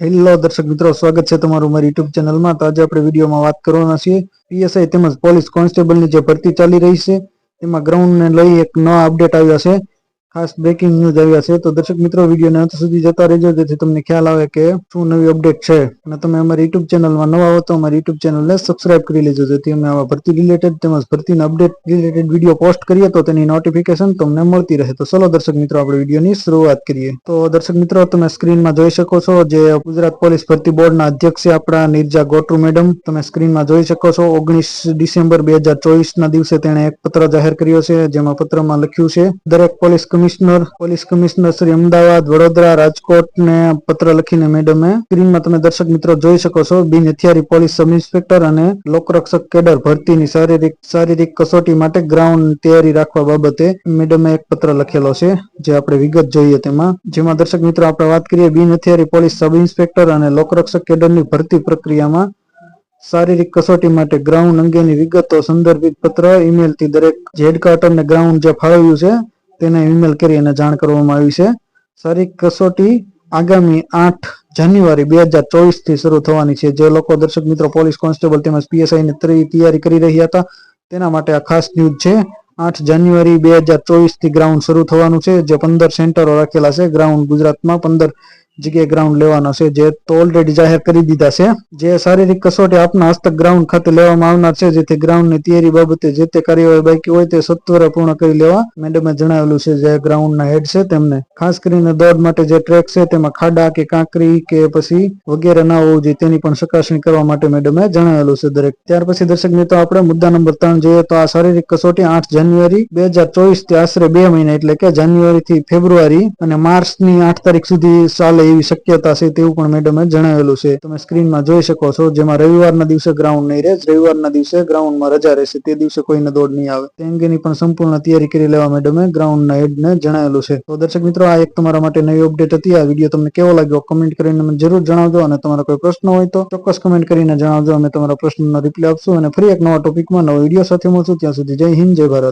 Hello દર્શક મિત્રો, સ્વાગત છે તમારું મારી યુટ્યુબ ચેનલમાં તો આજે આપણે વિડીયોમાં વાત કરવાના છીએ પીએસઆઈ તેમજ પોલીસ કોન્સ્ટેબલની જે ભરતી ચાલી રહી છે તેમાં ગ્રાઉન્ડને લઈ એક નવા અપડેટ આવ્યા છે. ખાસ બ્રેકિંગ ન્યૂઝ આવ્યા છે. તો દર્શક મિત્રો વિડીયોને અંત સુધી જતા રહેજો. જેથી તમને ખ્યાલ આવે કે શું નવી અપડેટ છે. અને તમે અમારી યુટ્યુબ ચેનલમાં નવા હો, તો અમારી યુટ્યુબ ચેનલને સબસ્ક્રાઇબ કરી લેજો. જેથી અમે આવા ભરતી રિલેટેડ તેમજ ભરતીના અપડેટ રિલેટેડ વીડિયો પોસ્ટ કરીએ, તો તેની નોટિફિકેશન તમને મળતી રહે. તો ચલો દર્શક મિત્રો, આપણે વિડીયોની શરૂઆત કરીએ. તો દર્શક મિત્રો, તમે સ્ક્રીનમાં જોઈ શકો છો જે ગુજરાત પોલીસ ભરતી બોર્ડના અધ્યક્ષ છે આપણા નિર્જા ગોટુ મેડમ. તમે સ્ક્રીનમાં જોઈ શકો છો, ઓગણીસ ડિસેમ્બર બે હજાર ચોવીસ ના દિવસે તેણે એક પત્ર જાહેર કર્યો છે, જેમાં પત્રમાં લખ્યું છે, દરેક police commissioner, police commissioner Shri Ahmedabad, Vadodara Rajkot ને પત્ર લખીને મેડમે સ્ક્રીનમાં તમે દર્શક મિત્રો જોઈ શકો છો, બિન હથિયારી પોલીસ સબ ઇન્સ્પેક્ટર અને લોકરક્ષક કેડર ભરતીની શારીરિક શારીરિક કસોટી માટે ગ્રાઉન્ડ તૈયારી રાખવા બાબતે મેડમે એક પત્ર લખેલો છે, જે આપણે વિગત જોઈએ તેમાં. જેમાં દર્શક મિત્રો આપણે વાત કરીએ, બિન હથિયારી પોલીસ સબ ઇન્સ્પેક્ટર અને લોકરક્ષક કેડરની ભરતી પ્રક્રિયામાં શારીરિક કસોટી માટે ગ્રાઉન્ડ અંગેની વિગતો સંદર્ભિત પત્ર, ઈમેલથી દરેક જે હેડક્વાર્ટરને ગ્રાઉન્ડ જે ફાળવ્યું છે તેને ઈમેલ કરી અને જાણ કરવામાં આવી છે. શારીરિક કસોટી આગામી આઠ જાન્યુઆરી બે હજાર ચોવીસથી શરૂ થવાની છે. જે લોકો દર્શક મિત્રો, પોલીસ કોન્સ્ટેબલ તેમજ પીએસઆઈ ની તૈયારી કરી રહ્યા હતા, તેના માટે આ ખાસ ન્યૂઝ છે. આઠ જાન્યુઆરી બે હજાર ચોવીસથી ગ્રાઉન્ડ શરૂ થવાનું છે. જે પંદર સેન્ટરો રાખેલા છે. ગ્રાઉન્ડ ગુજરાતમાં પંદર જગ્યાએ ગ્રાઉન્ડ લેવાના છે, જે તો ઓલરેડી જાહેર કરી દીધા છે. જે શારીરિક કસોટી આપના હસ્તક ગ્રાઉન્ડ ખાતે લેવામાં આવનાર છે, જેથી ગ્રાઉન્ડની તૈયારી બાબતે જે તે કાર્યવાહી બાકી હોય તે સત્વરે પૂર્ણ કરી લેવા મેડમે જણાવેલું છે, જે ગ્રાઉન્ડના હેડ છે તેમને. ખાસ કરીને દોડ માટે જે ટ્રેક છે, તેમાં ખાડા કે કાંકરી કે પછી વગેરે ના હોવું જોઈએ તેની પણ ચકાસણી કરવા માટે મેડમે જણાવેલું છે દરેક. ત્યાર પછી દર્શક મિત્રો, આપણે મુદ્દા નંબર ત્રણ જોઈએ તો આ શારીરિક કસોટી આઠ જાન્યુઆરી બે હજાર ચોવીસથી આશરે બે મહિના એટલે કે જાન્યુઆરી થી ફેબ્રુઆરી અને માર્ચની આઠ તારીખ સુધી ચાલે એવી શક્યતા છે તેવું પણ મેડમે જણાવેલું છે. તમે સ્ક્રીનમાં જોઈ શકો છો, જેમાં રવિવારના દિવસે ગ્રાઉન્ડ નહીં રહે. રવિવારના દિવસે ગ્રાઉન્ડમાં રજા રહેશે. તે દિવસે કોઈને દોડ નહીં આવે. તે અંગેની પણ સંપૂર્ણ તૈયારી કરી લેવા મેડમે ગ્રાઉન્ડના હેડને જણાવેલું છે. તો દર્શક મિત્રો, આ એક તમારા માટે નવી અપડેટ હતી. આ વીડિયો તમને કેવો લાગ્યો કમેન્ટ કરીને મને જરૂર જણાવજો. અને તમારા કોઈ પ્રશ્ન હોય તો ચોક્કસ કમેન્ટ કરીને જણાવજો. અમે તમારા પ્રશ્નનો રિપ્લાય આપશું. અને ફરી એક નવા ટોપિકમાં નવો વીડિયો સાથે મળશું. ત્યાં સુધી જય હિન્દ, જય ભારત.